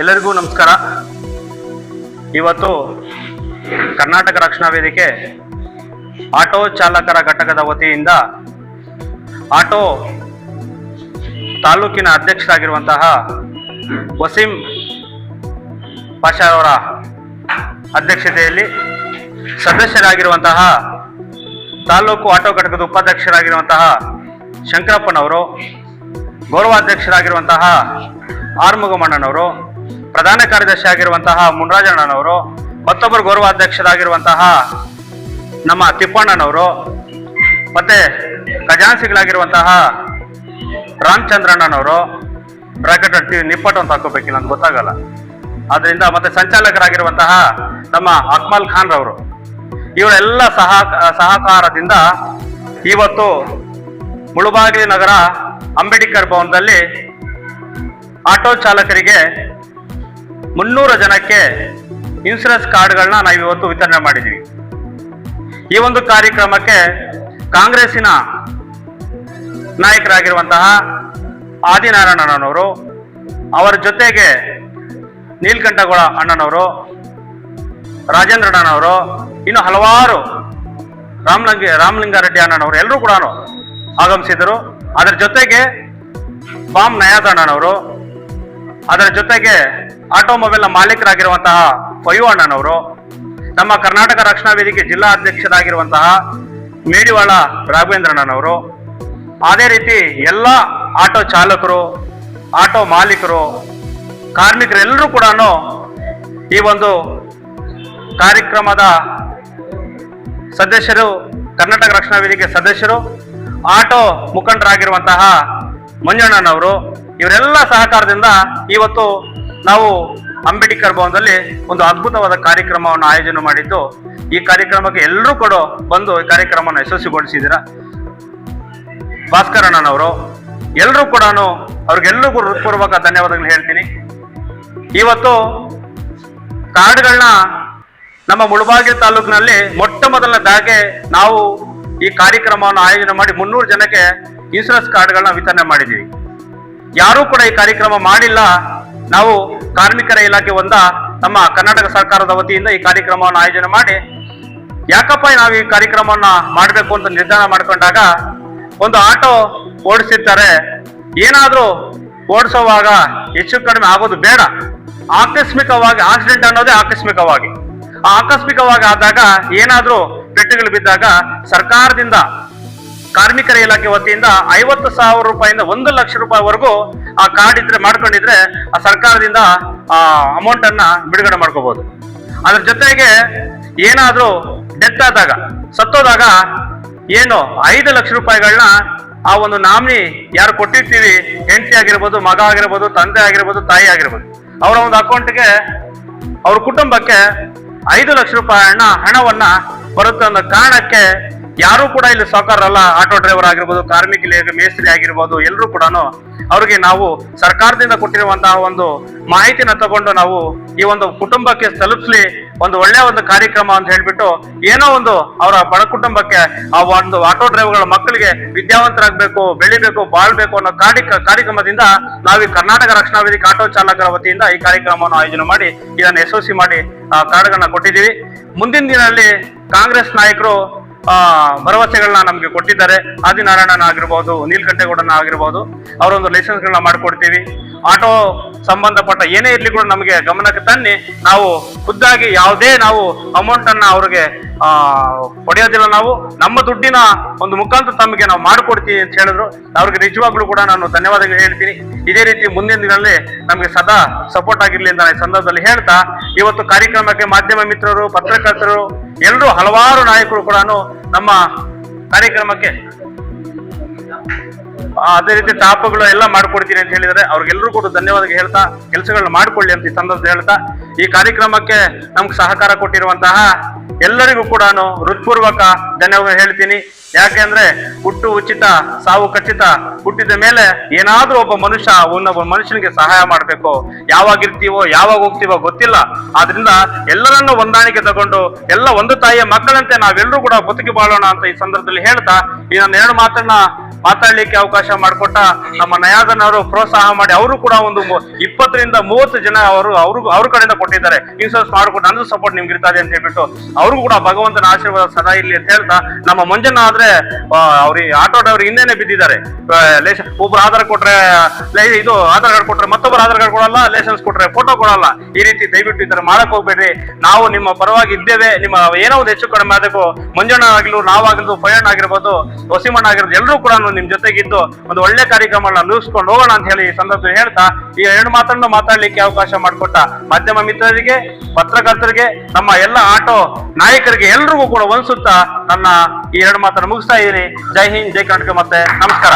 ಎಲ್ಲರಿಗೂ ನಮಸ್ಕಾರ. ಇವತ್ತು ಕರ್ನಾಟಕ ರಕ್ಷಣಾ ವೇದಿಕೆ ಆಟೋ ಚಾಲಕರ ಘಟಕದ ವತಿಯಿಂದ ಆಟೋ ತಾಲೂಕಿನ ಅಧ್ಯಕ್ಷರಾಗಿರುವಂತಹ ವಸೀಂ ಪಾಷಾ ಅವರ ಅಧ್ಯಕ್ಷತೆಯಲ್ಲಿ ಸದಸ್ಯರಾಗಿರುವಂತಹ ತಾಲೂಕು ಆಟೋ ಘಟಕದ ಉಪಾಧ್ಯಕ್ಷರಾಗಿರುವಂತಹ ಶಂಕರಪ್ಪನವರು, ಗೌರವಾಧ್ಯಕ್ಷರಾಗಿರುವಂತಹ ಆರ್ಮುಗಮಣ್ಣನವರು ಪ್ರಧಾನ ಕಾರ್ಯದರ್ಶಿ ಆಗಿರುವಂತಹ ಮುನ್ರಾಜಣ್ಣನವರು, ಮತ್ತೊಬ್ಬರು ಗೌರವಾಧ್ಯಕ್ಷರಾಗಿರುವಂತಹ ನಮ್ಮ ತಿಪ್ಪಣ್ಣನವರು, ಮತ್ತೆ ಖಜಾನ್ಸಿಗಳಾಗಿರುವಂತಹ ರಾಮಚಂದ್ರಣ್ಣನವರು ಬ್ರಾಕೆಟ್ ಟಿ ನಿಪ್ಪಟ್ಟು ಅಂತ ಹಾಕೋಬೇಕಿಲ್ಲ ಅಂತ ಗೊತ್ತಾಗಲ್ಲ. ಅದರಿಂದ ಮತ್ತೆ ಸಂಚಾಲಕರಾಗಿರುವಂತಹ ನಮ್ಮ ಅಕ್ಮಲ್ ಖಾನ್ ರವರು ಇವರೆಲ್ಲ ಸಹ, ಸಹಕಾರದಿಂದ ಇವತ್ತು ಮುಳುಬಾಗಿಲು ನಗರ ಅಂಬೇಡ್ಕರ್ ಭವನದಲ್ಲಿ ಆಟೋ ಚಾಲಕರಿಗೆ ಮುನ್ನೂರು ಜನಕ್ಕೆ ಇನ್ಸೂರೆನ್ಸ್ ಕಾರ್ಡ್ಗಳನ್ನ ನಾವು ಇವತ್ತು ವಿತರಣೆ ಮಾಡಿದ್ವಿ. ಈ ಒಂದು ಕಾರ್ಯಕ್ರಮಕ್ಕೆ ಕಾಂಗ್ರೆಸ್ಸಿನ ನಾಯಕರಾಗಿರುವಂತಹ ಆದಿನಾರಾಯಣನವರು, ಅವರ ಜೊತೆಗೆ ನೀಲ್ಕಂಠಗೌಡ ಅಣ್ಣನವರು ರಾಜೇಂದ್ರ ಅಣ್ಣನವರು ಇನ್ನು ಹಲವಾರು ರಾಮಲಿಂಗ, ರಾಮಲಿಂಗಾರೆಡ್ಡಿ ಅಣ್ಣನವರು ಎಲ್ಲರೂ ಕೂಡ ಆಗಮಿಸಿದರು ಅದರ ಜೊತೆಗೆ ಬಾಮ್ ನಯಾದ್ ಅಣ್ಣನವರು ಅದರ ಜೊತೆಗೆ ಆಟೋಮೊಬೈಲ್ನ ಮಾಲೀಕರಾಗಿರುವಂತಹ ಪಯುವಣ್ಣನವರು ನಮ್ಮ ಕರ್ನಾಟಕ ರಕ್ಷಣಾ ವೇದಿಕೆ ಜಿಲ್ಲಾ ಅಧ್ಯಕ್ಷರಾಗಿರುವಂತಹ ಮೇಡಿವಾಳ ರಾಘವೇಂದ್ರಣ್ಣನವರು, ಅದೇ ರೀತಿ ಎಲ್ಲ ಆಟೋ ಚಾಲಕರು, ಆಟೋ ಮಾಲೀಕರು, ಕಾರ್ಮಿಕರೆಲ್ಲರೂ ಕೂಡ ಈ ಒಂದು ಕಾರ್ಯಕ್ರಮದ ಸದಸ್ಯರು, ಕರ್ನಾಟಕ ರಕ್ಷಣಾ ವೇದಿಕೆ ಸದಸ್ಯರು, ಆಟೋ ಮುಖಂಡರಾಗಿರುವಂತಹ ಮಂಜಣ್ಣನವರು ಇವರೆಲ್ಲ ಸಹಕಾರದಿಂದ ಇವತ್ತು ನಾವು ಅಂಬೇಡ್ಕರ್ ಭವನದಲ್ಲಿ ಒಂದು ಅದ್ಭುತವಾದ ಕಾರ್ಯಕ್ರಮವನ್ನು ಆಯೋಜನೆ ಮಾಡಿದ್ದು, ಈ ಕಾರ್ಯಕ್ರಮಕ್ಕೆ ಎಲ್ಲರೂ ಕೂಡ ಬಂದು ಈ ಕಾರ್ಯಕ್ರಮವನ್ನು ಯಶಸ್ವಿಗೊಳಿಸಿದ್ದೀರಾ? ಭಾಸ್ಕರ್ ಅಣ್ಣನವರು ಎಲ್ಲರೂ ಕೂಡ ಅವ್ರಿಗೆಲ್ಲರಿಗೂ ಹೃತ್ಪೂರ್ವಕ ಧನ್ಯವಾದಗಳು ಹೇಳ್ತೀನಿ. ಇವತ್ತು ಕಾರ್ಡ್ಗಳನ್ನ ನಮ್ಮ ಮುಳಬಾಗಿಲು ತಾಲೂಕಿನಲ್ಲಿ ಮೊಟ್ಟ ಮೊದಲನೇದಾಗೆ ನಾವು ಈ ಕಾರ್ಯಕ್ರಮವನ್ನು ಆಯೋಜನೆ ಮಾಡಿ ಮುನ್ನೂರು ಜನಕ್ಕೆ ಇನ್ಸೂರೆನ್ಸ್ ಕಾರ್ಡ್ಗಳನ್ನ ವಿತರಣೆ ಮಾಡಿದ್ದೀವಿ. ಯಾರೂ ಕೂಡ ಈ ಕಾರ್ಯಕ್ರಮ ಮಾಡಿಲ್ಲ. ನಾವು ಕಾರ್ಮಿಕರ ಇಲಾಖೆ ಒಂದ, ನಮ್ಮ ಕರ್ನಾಟಕ ಸರ್ಕಾರದ ವತಿಯಿಂದ ಈ ಕಾರ್ಯಕ್ರಮವನ್ನು ಆಯೋಜನೆ ಮಾಡಿ, ಯಾಕಪ್ಪ ನಾವು ಈ ಕಾರ್ಯಕ್ರಮವನ್ನ ಮಾಡಬೇಕು ಅಂತ ನಿರ್ಧಾರ ಮಾಡ್ಕೊಂಡಾಗ ಒಂದು ಆಟೋ ಓಡಿಸಿರ್ತಾರೆ. ಏನಾದರೂ ಓಡಿಸುವಾಗ ಹೆಚ್ಚು ಕಡಿಮೆ ಆಗೋದು ಬೇಡ. ಆಕಸ್ಮಿಕವಾಗಿ ಆಕ್ಸಿಡೆಂಟ್ ಅನ್ನೋದೇ ಆಕಸ್ಮಿಕವಾಗಿ. ಆ ಆಕಸ್ಮಿಕವಾಗಿ ಆದಾಗ ಏನಾದರೂ ಪೆಟ್ಟುಗಳು ಬಿದ್ದಾಗ ಸರ್ಕಾರದಿಂದ ಕಾರ್ಮಿಕರ ಇಲಾಖೆ ವತಿಯಿಂದ ಐವತ್ತು ಸಾವಿರ ರೂಪಾಯಿಂದ ಒಂದು ಲಕ್ಷ ರೂಪಾಯಿವರೆಗೂ ಆ ಕಾರ್ಡ್ ಇದ್ರೆ ಮಾಡ್ಕೊಂಡಿದ್ರೆ ಆ ಸರ್ಕಾರದಿಂದ ಆ ಅಮೌಂಟ್ ಅನ್ನ ಬಿಡುಗಡೆ ಮಾಡ್ಕೋಬಹುದು ಅದ್ರ ಜೊತೆಗೆ ಏನಾದ್ರೂ ಡೆತ್ ಆದಾಗ, ಸತ್ತೋದಾಗ ಏನು ಐದು ಲಕ್ಷ ರೂಪಾಯಿಗಳನ್ನ ಆ ಒಂದು ನಾಮಿನಿ ಯಾರು ಕೊಟ್ಟಿರ್ತೀವಿ, ಹೆಂಡತಿ ಆಗಿರ್ಬೋದು, ಮಗ ಆಗಿರ್ಬೋದು, ತಂದೆ ಆಗಿರ್ಬೋದು, ತಾಯಿ ಆಗಿರ್ಬೋದು, ಅವರ ಒಂದು ಅಕೌಂಟ್ಗೆ ಅವ್ರ ಕುಟುಂಬಕ್ಕೆ ಐದು ಲಕ್ಷ ರೂಪಾಯಿ ಹಣ ಹಣವನ್ನ ಬರುತ್ತೆ ಅನ್ನೋ ಕಾರಣಕ್ಕೆ ಯಾರು ಕೂಡ ಇಲ್ಲಿ ಸಾವುಕಾರರಲ್ಲ ಆಟೋ ಡ್ರೈವರ್ ಆಗಿರ್ಬೋದು, ಕಾರ್ಮಿಕ ಮೇಸ್ತ್ರಿ ಆಗಿರ್ಬೋದು ಎಲ್ಲರೂ ಕೂಡ ಅವ್ರಿಗೆ ನಾವು ಸರ್ಕಾರದಿಂದ ಕೊಟ್ಟಿರುವಂತಹ ಒಂದು ಮಾಹಿತಿನ ತಗೊಂಡು ನಾವು ಈ ಒಂದು ಕುಟುಂಬಕ್ಕೆ ತಲುಪಿಸ್ಲಿ ಒಂದು ಒಳ್ಳೆಯ ಒಂದು ಕಾರ್ಯಕ್ರಮ ಅಂತ ಹೇಳ್ಬಿಟ್ಟು ಏನೋ ಒಂದು ಅವರ ಬಡ ಕುಟುಂಬಕ್ಕೆ ಆ ಒಂದು ಆಟೋ ಡ್ರೈವರ್ಗಳ ಮಕ್ಕಳಿಗೆ ವಿದ್ಯಾವಂತರಾಗಬೇಕು, ಬೆಳಿಬೇಕು, ಬಾಳ್ಬೇಕು ಅನ್ನೋ ಕಾರ್ಯ ಕಾರ್ಯಕ್ರಮದಿಂದ ನಾವು ಈ ಕರ್ನಾಟಕ ರಕ್ಷಣಾ ವೇದಿಕೆ ಆಟೋ ಚಾಲಕರ ವತಿಯಿಂದ ಈ ಕಾರ್ಯಕ್ರಮವನ್ನು ಆಯೋಜನೆ ಮಾಡಿ, ಇದನ್ನು ಯಶಸ್ವಿ ಮಾಡಿ, ಆ, ಕಾರ್ಡ್ಗಳನ್ನ ಕೊಟ್ಟಿದ್ದೀವಿ. ಮುಂದಿನ ದಿನದಲ್ಲಿ ಕಾಂಗ್ರೆಸ್ ನಾಯಕರು ಆ ಭರವಸೆಗಳನ್ನ ನಮ್ಗೆ ಕೊಟ್ಟಿದ್ದಾರೆ. ಆದಿನಾರಾಯಣನ ಆಗಿರ್ಬೋದು ನೀಲ್ಕಂಠೇಗೌಡನ ಆಗಿರ್ಬೋದು ಅವರೊಂದು ಲೈಸೆನ್ಸ್ಗಳನ್ನ ಮಾಡ್ಕೊಡ್ತೀವಿ. ಆಟೋ ಸಂಬಂಧಪಟ್ಟ ಏನೇ ಇರ್ಲಿ ಕೂಡ ನಮಗೆ ಗಮನಕ್ಕೆ ತನ್ನಿ, ನಾವು ಖುದ್ದಾಗಿ ಯಾವುದೇ ನಾವು ಅಮೌಂಟ್ ಅನ್ನ ಅವ್ರಿಗೆ, ಆ ಹೊಡೆಯೋದಿಲ್ಲ ನಾವು. ನಮ್ಮ ದುಡ್ಡಿನ ಒಂದು ಮುಖಾಂತರ ತಮಗೆ ನಾವು ಮಾಡಿಕೊಡ್ತೀವಿ ಅಂತ ಹೇಳಿದ್ರು. ಅವ್ರಿಗೆ ನಿಜವಾಗ್ಲೂ ಕೂಡ ನಾನು ಧನ್ಯವಾದಗಳು ಹೇಳ್ತೀನಿ. ಇದೇ ರೀತಿ ಮುಂದಿನ ದಿನದಲ್ಲಿ ನಮಗೆ ಸದಾ ಸಪೋರ್ಟ್ ಆಗಿರ್ಲಿ ಅಂತ ಈ ಸಂದರ್ಭದಲ್ಲಿ ಹೇಳ್ತಾ, ಇವತ್ತು ಕಾರ್ಯಕ್ರಮಕ್ಕೆ ಮಾಧ್ಯಮ ಮಿತ್ರರು, ಪತ್ರಕರ್ತರು, ಎಲ್ಲರೂ ಹಲವಾರು ನಾಯಕರು ಕೂಡ ನಮ್ಮ ಕಾರ್ಯಕ್ರಮಕ್ಕೆ ಅದೇ ರೀತಿ ಟಾಪ್ಗಳು ಎಲ್ಲ ಮಾಡ್ಕೊಡ್ತೀನಿ ಅಂತ ಹೇಳಿದರೆ ಅವ್ರಿಗೆಲ್ಲರೂ ಕೂಡ ಧನ್ಯವಾದ ಹೇಳ್ತಾ, ಕೆಲಸಗಳನ್ನ ಮಾಡ್ಕೊಳ್ಳಿ ಅಂತ ಈ ಸಂದರ್ಭದಲ್ಲಿ ಹೇಳ್ತಾ, ಈ ಕಾರ್ಯಕ್ರಮಕ್ಕೆ ನಮ್ಗೆ ಸಹಕಾರ ಕೊಟ್ಟಿರುವಂತಹ ಎಲ್ಲರಿಗೂ ಕೂಡ ಹೃತ್ಪೂರ್ವಕ ಧನ್ಯವಾದ ಹೇಳ್ತೀನಿ. ಯಾಕೆಂದ್ರೆ ಹುಟ್ಟು ಉಚಿತ, ಸಾವು ಖಚಿತ, ಹುಟ್ಟಿದ ಮೇಲೆ ಏನಾದ್ರೂ ಒಬ್ಬ ಮನುಷ್ಯ ಒಂದೊಬ್ಬ ಮನುಷ್ಯನಿಗೆ ಸಹಾಯ ಮಾಡ್ಬೇಕು. ಯಾವಾಗ ಇರ್ತೀವೋ, ಯಾವಾಗ ಹೋಗ್ತೀವೋ ಗೊತ್ತಿಲ್ಲ. ಆದ್ರಿಂದ ಎಲ್ಲರನ್ನು ಹೊಂದಾಣಿಕೆ ತಗೊಂಡು ಎಲ್ಲ ಒಂದು ತಾಯಿಯ ಮಕ್ಕಳಂತೆ ನಾವೆಲ್ಲರೂ ಕೂಡ ಬದುಕಿ ಬಾಳೋಣ ಅಂತ ಈ ಸಂದರ್ಭದಲ್ಲಿ ಹೇಳ್ತಾ, ಈ ನನ್ನ ಎರಡು ಮಾತನ್ನ ಮಾತಾಡ್ಲಿಕ್ಕೆ ಅವಕಾಶ ಮಾಡಿಕೊಟ್ಟ ನಮ್ಮ ನಯಾದನವರು ಪ್ರೋತ್ಸಾಹ ಮಾಡಿ ಅವರು ಕೂಡ ಒಂದು ಇಪ್ಪತ್ತರಿಂದ ಮೂವತ್ತು ಜನ ಅವರು ಅವರು, ಅವ್ರ ಕಡೆಯಿಂದ ಕೊಟ್ಟಿದ್ದಾರೆ. ಇನ್ಸೂರೆನ್ಸ್ ಮಾಡಿಕೊಟ್ಟು ನಂದು ಸಪೋರ್ಟ್ ನಿಮ್ಗೆ ಇರ್ತದೆ ಅಂತ ಹೇಳ್ಬಿಟ್ಟು ಅವ್ರಿಗೂ ಕೂಡ ಭಗವಂತನ ಆಶೀರ್ವಾದ ಸದಾ ಇರಲಿ ಅಂತ ಹೇಳ್ತಾ, ನಮ್ಮ ಮಂಜಣ್ಣ ಆದ್ರೆ ಅವ್ರಿಗೆ ಆಟೋ ಡ್ರೈವರ್ ಹಿಂದೆನೆ ಬಿದ್ದಿದ್ದಾರೆ. ಲೇಸ- ಒಬ್ರು ಆಧಾರ್ ಕೊಟ್ರೆ ಇದು ಆಧಾರ್ ಕಾರ್ಡ್ ಕೊಟ್ರೆ ಮತ್ತೊಬ್ಬರು ಆಧಾರ್ ಕಾರ್ಡ್ ಕೊಡಲ್ಲ ಲೈಸೆನ್ಸ್ ಕೊಟ್ರೆ ಫೋಟೋ ಕೊಡಲ್ಲ. ಈ ರೀತಿ ದಯವಿಟ್ಟು ಈ ತರ ಮಾಡಕ್ ಹೋಗ್ಬೇಡ್ರಿ. ನಾವು ನಿಮ್ಮ ಪರವಾಗಿ ಇದ್ದೇವೆ. ನಿಮ್ಮ ಏನೋ ಒಂದು ಹೆಚ್ಚು ಕಡಿಮೆ ಅದಕ್ಕೂ ಮಂಜಣ್ಣ ಆಗಿರ್ಲು ನಾವಾಗಿರ್ಬೋದು ಪಯಣ್ಣ ಆಗಿರ್ಬೋದು, ವಸೀಮಣ್ಣ ಆಗಿರ್ಬೋದು ಎಲ್ಲರೂ ಕೂಡ ನಿಮ್ ಜೊತೆಗಿದ್ದು ಒಂದು ಒಳ್ಳೆ ಕಾರ್ಯಕ್ರಮಗಳನ್ನ ಲೂಸ್ಕೊಂಡು ಹೋಗೋಣ ಅಂತ ಹೇಳಿ ಈ ಹೇಳ್ತಾ, ಈ ಎರಡು ಮಾತನ್ನು ಮಾತಾಡ್ಲಿಕ್ಕೆ ಅವಕಾಶ ಮಾಡಿಕೊಟ್ಟ ಮಾಧ್ಯಮ ಮಿತ್ರರಿಗೆ, ಪತ್ರಕರ್ತರಿಗೆ, ನಮ್ಮ ಎಲ್ಲ ಆಟೋ ನಾಯಕರಿಗೆ ಎಲ್ರಿಗೂ ಕೂಡ ಒಂದ್ಸುತ್ತಾ ನನ್ನ ಈ ಎರಡು ಮಾತನ್ನು ಮುಗಿಸ್ತಾ ಇದ್ದೀನಿ. ಜೈ ಹಿಂದ್, ಜೈ ಕರ್ನಾಟಕ ಮತ್ತೆ ನಮಸ್ಕಾರ.